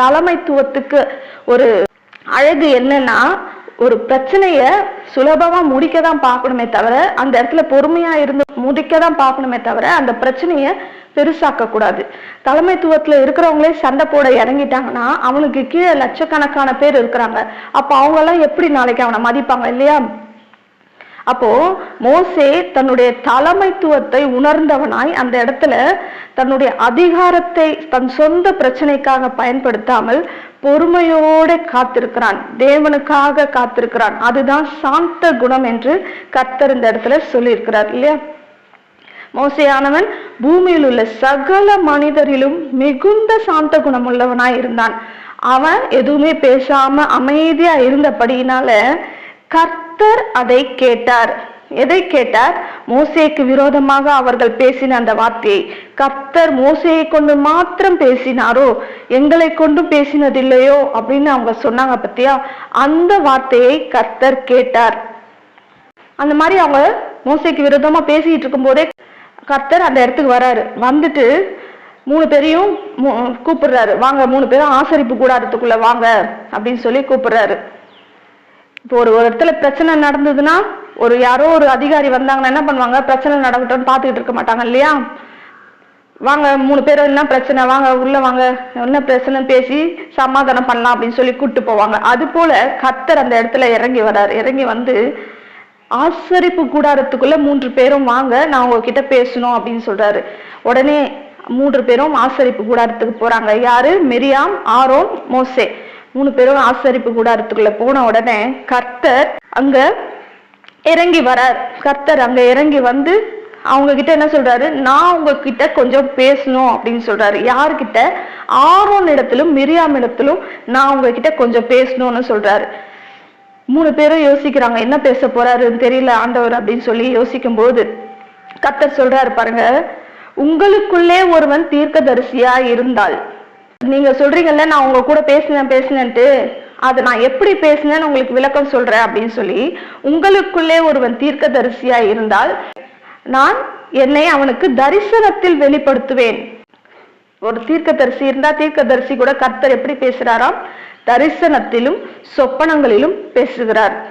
தலைமைத்துவத்துக்கு ஒரு அழகு என்னன்னா ஒரு பிரச்சனைய சுலபமா முடிக்க தான் பார்க்கணுமே தவிர அந்த இடத்துல பொறுமையா இருந்து முடிக்க தான் பார்க்கணுமே தவிர அந்த பிரச்சனைய பெருசாக்க கூடாது தலைமைத்துவத்துல இருக்கிறவங்களே சண்டை போட இறங்கிட்டாங்கன்னா அவனுக்கு கீழே லட்சக்கணக்கான பேர் இருக்கிறாங்க. அப்ப அவங்க எல்லாம் எப்படி நாளைக்கு அவனை மதிப்பாங்க இல்லையா? அப்போ மோசே தன்னுடைய தலைமைத்துவத்தை உணர்ந்தவனாய் அந்த இடத்துல தன்னுடைய அதிகாரத்தை தன் சொந்த பிரச்சனைக்காக பயன்படுத்தாமல் பொறுமையோட காத்திருக்கிறான் தேவனுக்காக காத்திருக்கிறான். அதுதான் சாந்த குணம் என்று கர்த்தர் இந்த இடத்துல சொல்லியிருக்கிறார் இல்லையா? மோசையானவன் பூமியில் உள்ள சகல மனிதரிலும் மிகுந்த சாந்த குணம் உள்ளவனாய் இருந்தான். அவன் எதுவுமே பேசாம அமைதியா இருந்தபடியினால கர்த்தர் அதை கேட்டார். எதை கேட்டார்? மோசேக்கு விரோதமாக அவர்கள் பேசின அந்த வார்த்தையை. கர்த்தர் மோசையை கொண்டு மாத்திரம் பேசினாரோ? எங்களை கொண்டும் பேசினதில்லையோ? அப்படின்னு அவங்க சொன்னாங்க பத்தியா? அந்த வார்த்தையை கர்த்தர் கேட்டார். அந்த மாதிரி அவங்க மோசைக்கு விரோதமா பேசிட்டு இருக்கும்போதே கர்த்தர் அந்த இடத்துக்கு வராரு. வந்துட்டு மூணு பேரையும் மூ- கூப்பிடுறாரு. வாங்க மூணு பேரும் ஆசரிப்பு கூடாரத்துக்குள்ள வாங்க அப்படின்னு சொல்லி கூப்பிடுறாரு. இப்போ ஒரு ஒரு இடத்துல பிரச்சனை நடந்ததுன்னா ஒரு யாரோ ஒரு அதிகாரி வந்தாங்கன்னா என்ன பண்ணுவாங்க? பிரச்சனை நடக்கட்டும்னு பார்த்துக்கிட்டு இருக்க மாட்டாங்க இல்லையா? வாங்க மூணு பேர் என்ன பிரச்சனை வாங்க உள்ள வாங்க என்ன பிரச்சனை பேசி சமாதானம் பண்ணலாம் அப்படின்னு சொல்லி கூட்டு போவாங்க. அது போல கத்தர் அந்த இடத்துல இறங்கி வராரு. இறங்கி வந்து ஆசரிப்பு கூடாரத்துக்குள்ள மூன்று பேரும் வாங்க நான் உங்ககிட்ட பேசணும் அப்படின்னு சொல்றாரு. உடனே மூன்று பேரும் ஆசரிப்பு கூடாரத்துக்கு போறாங்க. யாரு? மெரியாம் ஆரோன் மோசே. மூணு பேரும் ஆசரிப்பு கூடாரத்துக்குள்ள போன உடனே கர்த்தர் அங்க இறங்கி வரார். கர்த்தர் அங்க இறங்கி வந்து அவங்க கிட்ட என்ன சொல்றாரு? நான் உங்ககிட்ட கொஞ்சம் பேசணும் அப்படின்னு சொல்றாரு. யார்கிட்ட? ஆரோன் இடத்திலும் மிரியாம் இடத்திலும் நான் உங்ககிட்ட கொஞ்சம் பேசணும்னு சொல்றாரு. மூணு பேரும் யோசிக்கிறாங்க என்ன பேச போறாருன்னு தெரியல ஆண்டவர் அப்படின்னு சொல்லி யோசிக்கும் போது கர்த்தர் சொல்றாரு பாருங்க உங்களுக்குள்ளே ஒருவன் தீர்க்கதரிசியா இருந்தால் நீங்க சொல்றீங்கல்ல நான் உங்க கூட பேசினேன் பேசினேன்ட்டு அதை நான் எப்படி பேசினேன்னு உங்களுக்கு விளக்கம் சொல்றேன் அப்படின்னு சொல்லி உங்களுக்குள்ளே ஒருவன் தீர்க்கதரிசியா இருந்தால் நான் என்னை அவனுக்கு தரிசனத்தில் வெளிப்படுத்துவேன். ஒரு தீர்க்கதரிசி இருந்தா தீர்க்கதரிசி கூட கர்த்தர் எப்படி பேசுறாராம்? தரிசனத்திலும் சொப்பனங்களிலும் பேசுகிறார்.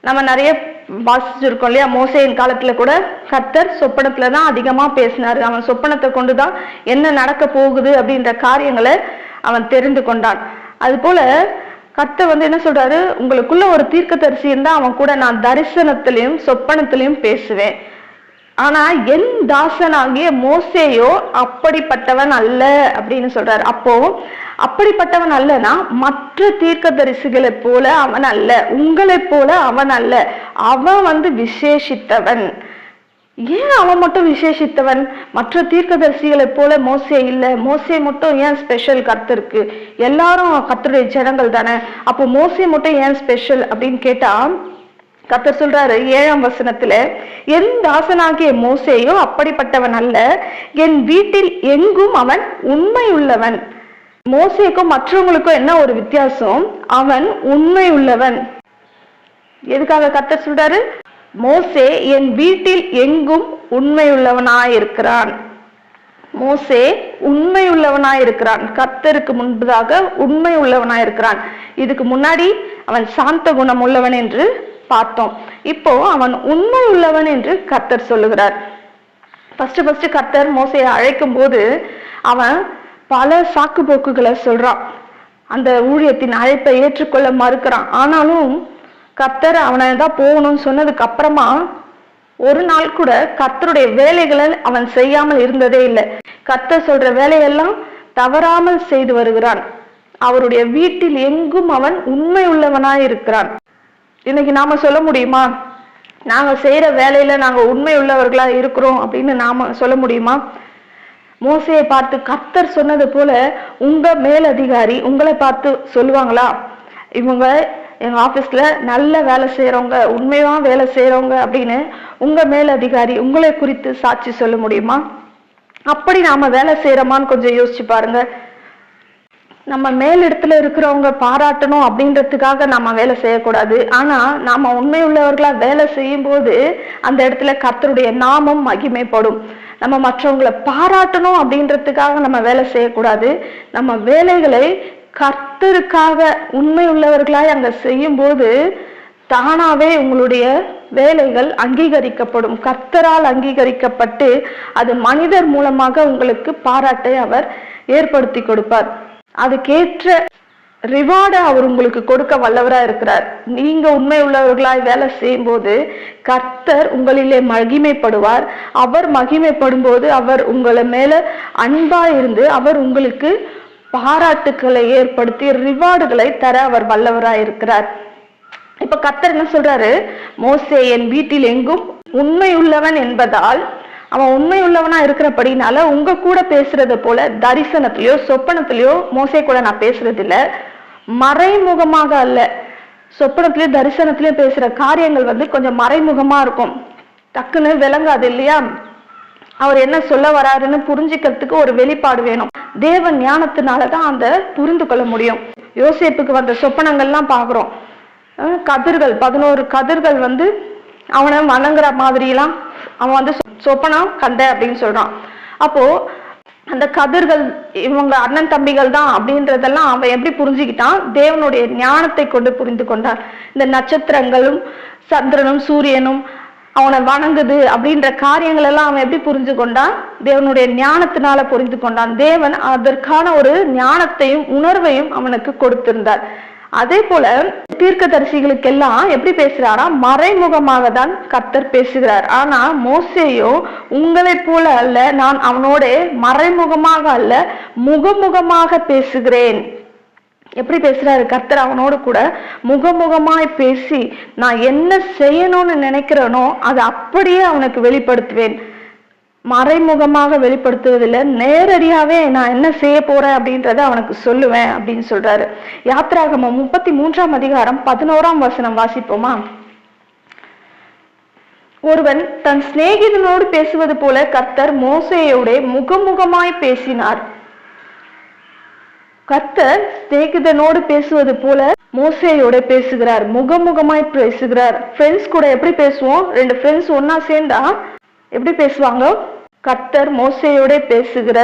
நம்ம நிறைய வாசிச்சிருக்கோம் இல்லையா? மோசையின் காலத்துல கூட கர்த்தர் சொப்பனத்துல தான் அதிகமா பேசினாரு. அவன் சொப்பனத்தை கொண்டுதான் என்ன நடக்க போகுது அப்படின்ற காரியங்களை அவன் தெரிந்து கொண்டான். அது போல கர்த்தர் வந்து என்ன சொல்றாரு? உங்களுக்குள்ள ஒரு தீர்க்கதரிசி இருந்தா அவன் கூட நான் தரிசனத்திலையும் சொப்பனத்திலையும் பேசுவேன். ஆனா என் தாசனாகிய மோசேயோ அப்படிப்பட்டவன் அல்ல அப்படின்னு சொல்றாரு. அப்போ அப்படிப்பட்டவன் அல்லனா மற்ற தீர்க்கதரிசிகளை போல அவன் அல்ல. உங்களைப் போல அவன் அல்ல. அவன் வந்து விசேஷித்தவன். ஏன் அவன் மட்டும் விசேஷித்தவன்? மற்ற தீர்க்கதரிசிகளை போல மோசே இல்லை. மோசே மட்டும் ஏன் ஸ்பெஷல் கத்திருக்கு எல்லாரும் கத்தருடைய ஜனங்கள் தானே. அப்போ மோசே மட்டும் ஏன் ஸ்பெஷல் அப்படின்னு கேட்டா கர்த்தர் சொல்றாரு ஏழாம் வசனத்துல என் தாசனாகிய மோசேயோ அப்படிப்பட்டவன் அல்ல. என் வீட்டில் எங்கும் அவன் உண்மை உள்ளவன் மோசேக்கும் மற்றவங்களுக்கும் என்ன ஒரு வித்தியாசம்? அவன் உண்மை உள்ளவன் எதுக்காக கர்த்தர் சொல்றாரு? மோசே என் வீட்டில் எங்கும் உண்மையுள்ளவனாயிருக்கிறான். மோசே உண்மை உள்ளவனாயிருக்கிறான் கர்த்தருக்கு முன்பதாக உண்மை உள்ளவனாயிருக்கிறான் இதுக்கு முன்னாடி அவன் சாந்த குணம் உள்ளவன் என்று பார்த்தோம். இப்போ அவன் உண்மை உள்ளவன் என்று கத்தர் சொல்லுகிறார். ஃபர்ஸ்ட் ஃபர்ஸ்ட் கர்த்தர் மோசையை அழைக்கும் போது அவன் பல சாக்கு போக்குகளை சொல்றான். அந்த ஊழியத்தின் அழைப்பை ஏற்றுக்கொள்ள மறுக்கிறான். ஆனாலும் கத்தர் அவனை தான் போகணும்னு சொன்னதுக்கு அப்புறமா ஒரு நாள் கூட கத்தருடைய வேலைகளை அவன் செய்யாமல் இருந்ததே இல்லை. கத்தர் சொல்ற வேலையெல்லாம் தவறாமல் செய்து வருகிறான். அவருடைய வீட்டில் எங்கும் அவன் உண்மை உள்ளவனாய் இருக்கிறான். இன்னைக்கு நாம சொல்ல முடியுமா? நாங்க செய்யற வேலையில நாங்க உண்மை உள்ளவர்களா இருக்கிறோம் அப்படின்னு நாம சொல்ல முடியுமா? மோசையை பார்த்து கர்த்தர் சொன்னது போல உங்க மேலதிகாரி உங்களை பார்த்து சொல்லுவாங்களா? இவங்க எங்க ஆபீஸ்ல நல்ல வேலை செய்யறவங்க உண்மையா வேலை செய்யறவங்க அப்படின்னு உங்க மேலதிகாரி உங்களை குறித்து சாட்சி சொல்ல முடியுமா? அப்படி நாம வேலை செய்யறோமான்னு கொஞ்சம் யோசிச்சு பாருங்க. நம்ம மேலிடத்துல இருக்கிறவங்க பாராட்டணும் அப்படின்றதுக்காக நம்ம வேலை செய்யக்கூடாது. ஆனா நாம உண்மை உள்ளவர்களா வேலை செய்யும் போது அந்த இடத்துல கர்த்தருடைய நாமம் மகிமைப்படும். நம்ம மற்றவங்களை பாராட்டணும் அப்படின்றதுக்காக நம்ம வேலை செய்யக்கூடாது. நம்ம வேலைகளை கர்த்தருக்காக உண்மை உள்ளவர்களாய் அங்கே செய்யும்போது தானாவே உங்களுடைய வேலைகள் அங்கீகரிக்கப்படும். கர்த்தரால் அங்கீகரிக்கப்பட்டு அது மனிதர் மூலமாக உங்களுக்கு பாராட்டை அவர் ஏற்படுத்தி கொடுப்பார். அதுக்கேற்ற ரிவார்டை அவர் உங்களுக்கு கொடுக்க வல்லவராக இருக்கிறார். நீங்க உண்மை உள்ளவர்களாய் வேலை செய்யும்போது கர்த்தர் உங்களிலே மகிமைப்படுவார். அவர் மகிமைப்படும் போது அவர் உங்களை மேல அன்பா இருந்து அவர் உங்களுக்கு பாராட்டுக்களை ஏற்படுத்தி ரிவார்டுகளை தர அவர் வல்லவராய் இருக்கிறார். இப்ப கர்த்தர் என்ன சொல்றாரு? மோசே என் வீட்டில் எங்கும் உண்மை உள்ளவன் என்பதால் அவன் உண்மை உள்ளவனா இருக்கிறபடினால உங்க கூட பேசுறது போல தரிசனத்திலயோ சொப்பனத்திலயோ மோசே கூட நான் பேசுறது இல்லை மறைமுகமாக அல்ல. சொப்பனத்திலயும் தரிசனத்திலயும் பேசுற காரியங்கள் வந்து கொஞ்சம் மறைமுகமா இருக்கும். டக்குன்னு விளங்காது இல்லையா? அவர் என்ன சொல்ல வராருன்னு புரிஞ்சுக்கிறதுக்கு ஒரு வெளிப்பாடு வேணும். தேவ ஞானத்தினாலதான் அந்த புரிந்து கொள்ள முடியும். யோசிப்புக்கு வந்த சொப்பனங்கள்லாம் பாக்குறோம் கதிர்கள் பதினோரு கதிர்கள் வந்து அவனை வணங்குற மாதிரிலாம் அவன் வந்து சொப்பனம் கண்ட அப்படின்னு சொல்றான். அப்போ அந்த கதிர்கள் இவங்க அண்ணன் தம்பிகள் தான் அப்படின்றதெல்லாம் அவன் எப்படி புரிஞ்சுக்கிட்டான்? தேவனுடைய ஞானத்தை கொண்டு புரிந்து கொண்டான். இந்த நட்சத்திரங்களும் சந்திரனும் சூரியனும் அவனை வணங்குது அப்படின்ற காரியங்கள் எல்லாம் அவன் எப்படி புரிஞ்சு கொண்டான்? தேவனுடைய ஞானத்தினால புரிந்து கொண்டான். தேவன் அதற்கான ஒரு ஞானத்தையும் உணர்வையும் அவனுக்கு கொடுத்திருந்தார். அதே போல தீர்க்கதரிசிகளுக்கெல்லாம் எப்படி பேசுறாரா மறைமுகமாக தான் கர்த்தர் பேசுகிறார். ஆனா மோசேயோ உங்களை போல அல்ல நான் அவனோட மறைமுகமாக அல்ல முகமுகமாக பேசுகிறேன். எப்படி பேசுறாரு? கர்த்தர் அவனோடு கூட முகமுகமாய் பேசி நான் என்ன செய்யணும்னு நினைக்கிறேனோ அதை அப்படியே அவனுக்கு வெளிப்படுத்துவேன். மறைமுகமாக வெளிப்படுத்துவதில் நேரடியாவே நான் என்ன செய்ய போறேன் அப்படின்றத அவனுக்கு சொல்லுவேன் அப்படின்னு சொல்றாரு. யாத்ராகமம் முப்பத்தி மூன்றாம் அதிகாரம் பதினோராம் வசனம் வாசிப்போமா? ஒருவன் தன் சிநேகிதனோடு பேசுவது போல கர்த்தர் மோசையோட முகமுகமாய் பேசினார். கர்த்தர் சிநேகிதனோடு பேசுவது போல மோசேயோட பேசுகிறார் முகமுகமாய் பேசுகிறார். ஃப்ரெண்ட்ஸ் கூட எப்படி பேசுவோம்? ரெண்டு ஃப்ரெண்ட்ஸ் ஒன்னா சேர்ந்தா எப்படி பேசுவாங்க? கத்தர் மோசையோட பேசுகிற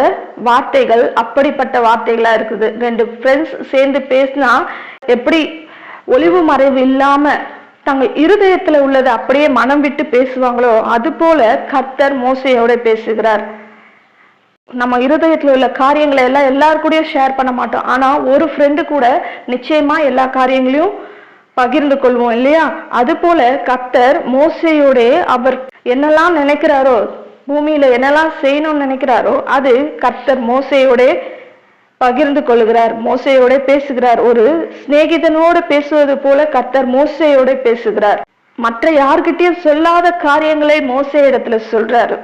வார்த்தைகள் அப்படிப்பட்ட வார்த்தைகளா இருக்குது. ரெண்டு ஃப்ரெண்ட்ஸ் சேர்ந்து பேசினா எப்படி ஒளிவு மறைவு இல்லாம தங்கள் இருதயத்துல உள்ளதை அப்படியே மனம் விட்டு பேசுவாங்களோ அது போல கத்தர் மோசையோட பேசுகிறார். நம்ம இருதயத்துல உள்ள காரியங்களை எல்லாம் எல்லாரு கூடயும் ஷேர் பண்ண மாட்டோம். ஆனா ஒரு ஃப்ரெண்டு கூட நிச்சயமா எல்லா காரியங்களையும் பகிர்ந்து கொள்வோம் இல்லையா? அது போல கத்தர் மோசையோட அவர் என்னெல்லாம் நினைக்கிறாரோ பூமியில என்னெல்லாம் செய்யணும்னு நினைக்கிறாரோ அது கர்த்தர் மோசையோட பகிர்ந்து கொள்கிறார் மோசையோட பேசுகிறார். ஒரு சிநேகிதனோடு பேசுவது போல கர்த்தர் மோசையோட பேசுகிறார். மற்ற யார்கிட்டயும் சொல்லாத காரியங்களை மோசை இடத்துல சொல்றாரு.